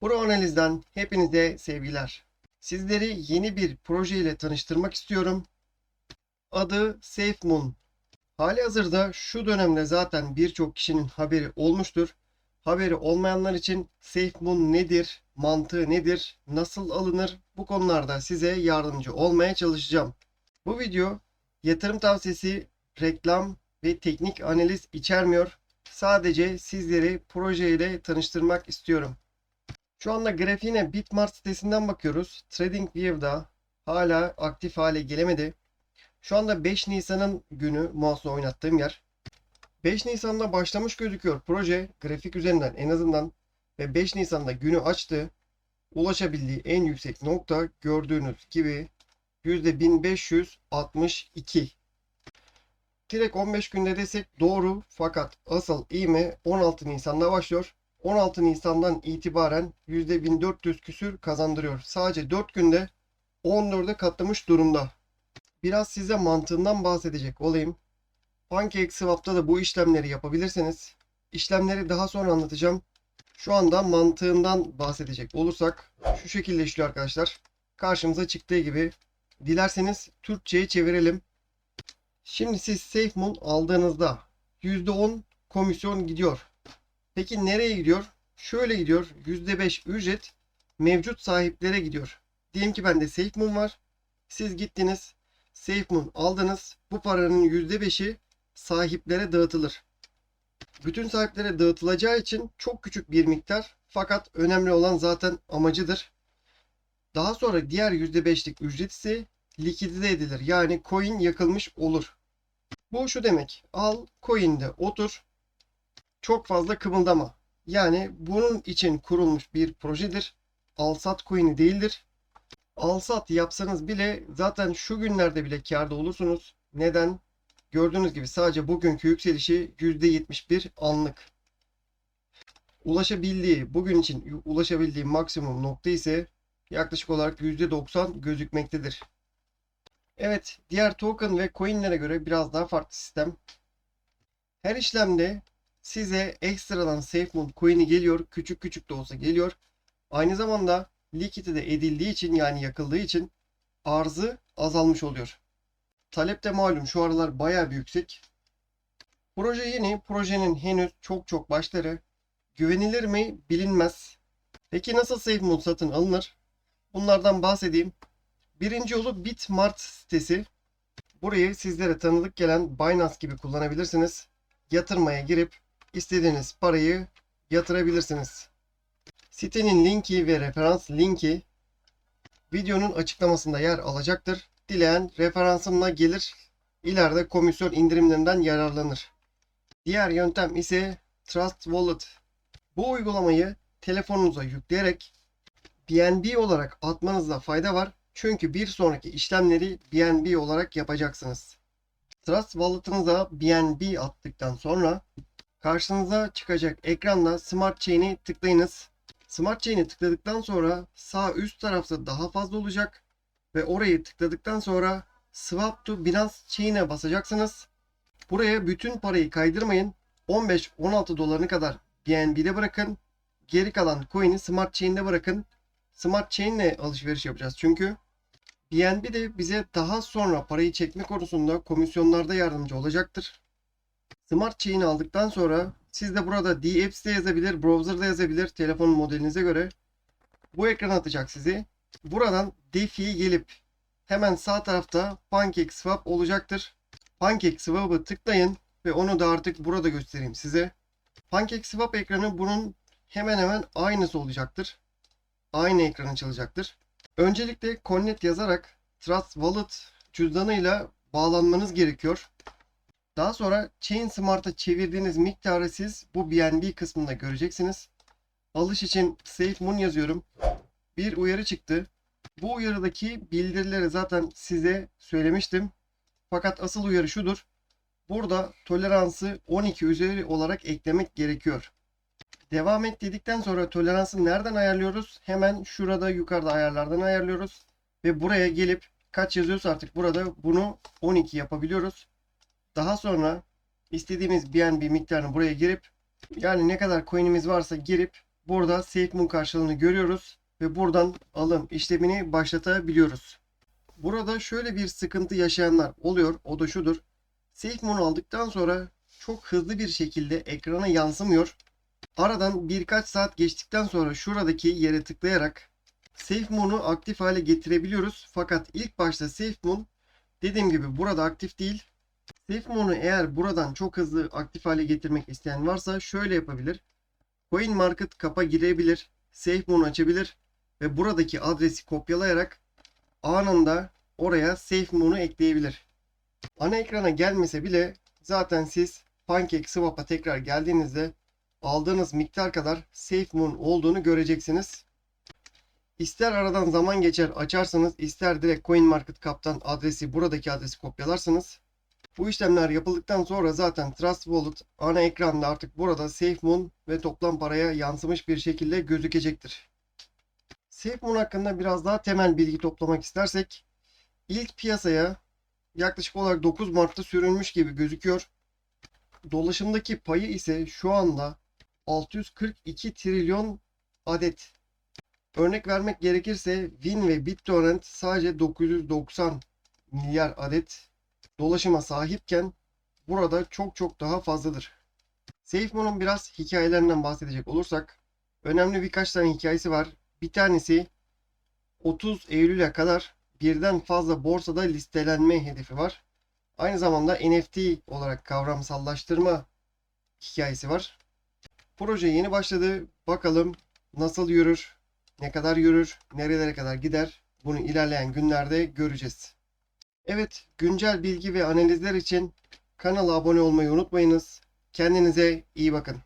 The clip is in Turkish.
Pro Analiz'den hepinize sevgiler. Sizleri yeni bir proje ile tanıştırmak istiyorum. Adı SafeMoon. Hali hazırda şu dönemde zaten birçok kişinin haberi olmuştur. Haberi olmayanlar için SafeMoon nedir, mantığı nedir, nasıl alınır bu konularda size yardımcı olmaya çalışacağım. Bu video yatırım tavsiyesi, reklam ve teknik analiz içermiyor. Sadece sizleri projeyle tanıştırmak istiyorum. Şu anda grafiğine Bitmart sitesinden bakıyoruz. TradingView'da hala aktif hale gelemedi. Şu anda 5 Nisan'ın günü mouse'la oynattığım yer. 5 Nisan'da başlamış gözüküyor proje grafik üzerinden en azından ve 5 Nisan'da günü açtı. Ulaşabildiği en yüksek nokta gördüğünüz gibi %1562. Direkt 15 günde desek doğru fakat asıl iğme 16 Nisan'da başlıyor. 16 Nisan'dan itibaren %1400 küsür kazandırıyor. Sadece 4 günde 14'e katlamış durumda. Biraz size mantığından bahsedecek olayım. PancakeSwap'ta da bu işlemleri yapabilirsiniz. İşlemleri daha sonra anlatacağım. Şu anda mantığından bahsedecek olursak şu şekilde işliyor arkadaşlar. Karşımıza çıktığı gibi dilerseniz Türkçe'ye çevirelim. Şimdi siz SafeMoon aldığınızda %10 komisyon gidiyor. Peki nereye gidiyor? Şöyle gidiyor. %5 ücret mevcut sahiplere gidiyor. Diyelim ki bende SafeMoon var. Siz gittiniz. SafeMoon aldınız. Bu paranın %5'i sahiplere dağıtılır. Bütün sahiplere dağıtılacağı için çok küçük bir miktar fakat önemli olan zaten amacıdır. Daha sonra diğer %5'lik ücret ise likidite edilir. Yani coin yakılmış olur. Bu şu demek. Al coin'de otur. Çok fazla kımıldama. Yani bunun için kurulmuş bir projedir. Alsat coin'i değildir. Alsat yapsanız bile zaten şu günlerde bile karda olursunuz. Neden? Gördüğünüz gibi sadece bugünkü yükselişi %71 anlık. Ulaşabildiği, bugün için ulaşabildiği maksimum nokta ise yaklaşık olarak %90 gözükmektedir. Evet, diğer token ve coinlere göre biraz daha farklı sistem. Her işlemde size ekstradan SafeMoon coin'i geliyor. Küçük küçük de olsa geliyor. Aynı zamanda likiti de edildiği için yani yakıldığı için arzı azalmış oluyor. Talep de malum şu aralar bayağı bir yüksek. Proje yeni. Projenin henüz çok çok başları. Güvenilir mi bilinmez. Peki nasıl SafeMoon satın alınır? Bunlardan bahsedeyim. Birinci yolu Bitmart sitesi. Burayı sizlere tanıdık gelen Binance gibi kullanabilirsiniz. Yatırmaya girip istediğiniz parayı yatırabilirsiniz. Sitenin linki ve referans linki videonun açıklamasında yer alacaktır. Dileyen referansımla gelir, ileride komisyon indirimlerinden yararlanır. Diğer yöntem ise Trust Wallet. Bu uygulamayı telefonunuza yükleyerek BNB olarak atmanızda fayda var. Çünkü bir sonraki işlemleri BNB olarak yapacaksınız. Trust Wallet'ınıza BNB attıktan sonra karşınıza çıkacak ekranda Smart Chain'i tıklayınız. Smart Chain'i tıkladıktan sonra sağ üst tarafta daha fazla olacak ve orayı tıkladıktan sonra Swap to Binance Chain'e basacaksınız. Buraya bütün parayı kaydırmayın. 15-16 dolarını kadar BNB'de bırakın. Geri kalan coin'i Smart Chain'de bırakın. Smart Chain ile alışveriş yapacağız çünkü. BNB de bize daha sonra parayı çekme konusunda komisyonlarda yardımcı olacaktır. Smart Chain'i aldıktan sonra siz de burada DApps'te yazabilir, browser'da yazabilir telefon modelinize göre. Bu ekran atacak sizi. Buradan DeFi'ye gelip hemen sağ tarafta PancakeSwap olacaktır. PancakeSwap'ı tıklayın ve onu da artık burada göstereyim size. PancakeSwap ekranı bunun hemen hemen aynısı olacaktır. Aynı ekran açılacaktır. Öncelikle Connect yazarak Trust Wallet cüzdanıyla bağlanmanız gerekiyor. Daha sonra Chain Smart'a çevirdiğiniz miktarı siz bu BNB kısmında göreceksiniz. Alış için SafeMoon yazıyorum. Bir uyarı çıktı. Bu uyarıdaki bildirileri zaten size söylemiştim. Fakat asıl uyarı şudur. Burada toleransı 12 üzeri olarak eklemek gerekiyor. Devam et dedikten sonra toleransı nereden ayarlıyoruz? Hemen şurada yukarıda ayarlardan ayarlıyoruz. Ve buraya gelip kaç yazıyorsa artık burada bunu 12 yapabiliyoruz. Daha sonra istediğimiz BNB miktarını buraya girip yani ne kadar coin'imiz varsa girip burada SafeMoon karşılığını görüyoruz ve buradan alım işlemini başlatabiliyoruz. Burada şöyle bir sıkıntı yaşayanlar oluyor. O da şudur. SafeMoon'u aldıktan sonra çok hızlı bir şekilde ekrana yansımıyor. Aradan birkaç saat geçtikten sonra şuradaki yere tıklayarak SafeMoon'u aktif hale getirebiliyoruz. Fakat ilk başta SafeMoon dediğim gibi burada aktif değil. SafeMoon'u eğer buradan çok hızlı aktif hale getirmek isteyen varsa şöyle yapabilir. Coin Market Cap'a girebilir. SafeMoon açabilir ve buradaki adresi kopyalayarak anında oraya SafeMoon'u ekleyebilir. Ana ekrana gelmese bile zaten siz PancakeSwap'a tekrar geldiğinizde aldığınız miktar kadar SafeMoon olduğunu göreceksiniz. İster aradan zaman geçer açarsanız ister direkt CoinMarketCap'tan adresi buradaki adresi kopyalarsınız. Bu işlemler yapıldıktan sonra zaten Trust Wallet ana ekranda artık burada SafeMoon ve toplam paraya yansımış bir şekilde gözükecektir. SafeMoon hakkında biraz daha temel bilgi toplamak istersek ilk piyasaya yaklaşık olarak 9 Mart'ta sürülmüş gibi gözüküyor. Dolaşımdaki payı ise şu anda 642 trilyon adet. Örnek vermek gerekirse Win ve BitTorrent sadece 990 milyar adet dolaşıma sahipken burada çok çok daha fazladır. SafeMoon'un biraz hikayelerinden bahsedecek olursak önemli birkaç tane hikayesi var. Bir tanesi 30 Eylül'e kadar birden fazla borsada listelenme hedefi var. Aynı zamanda NFT olarak kavramsallaştırma hikayesi var. Proje yeni başladı. Bakalım nasıl yürür, ne kadar yürür, nerelere kadar gider. Bunu ilerleyen günlerde göreceğiz. Evet, güncel bilgi ve analizler için kanala abone olmayı unutmayınız. Kendinize iyi bakın.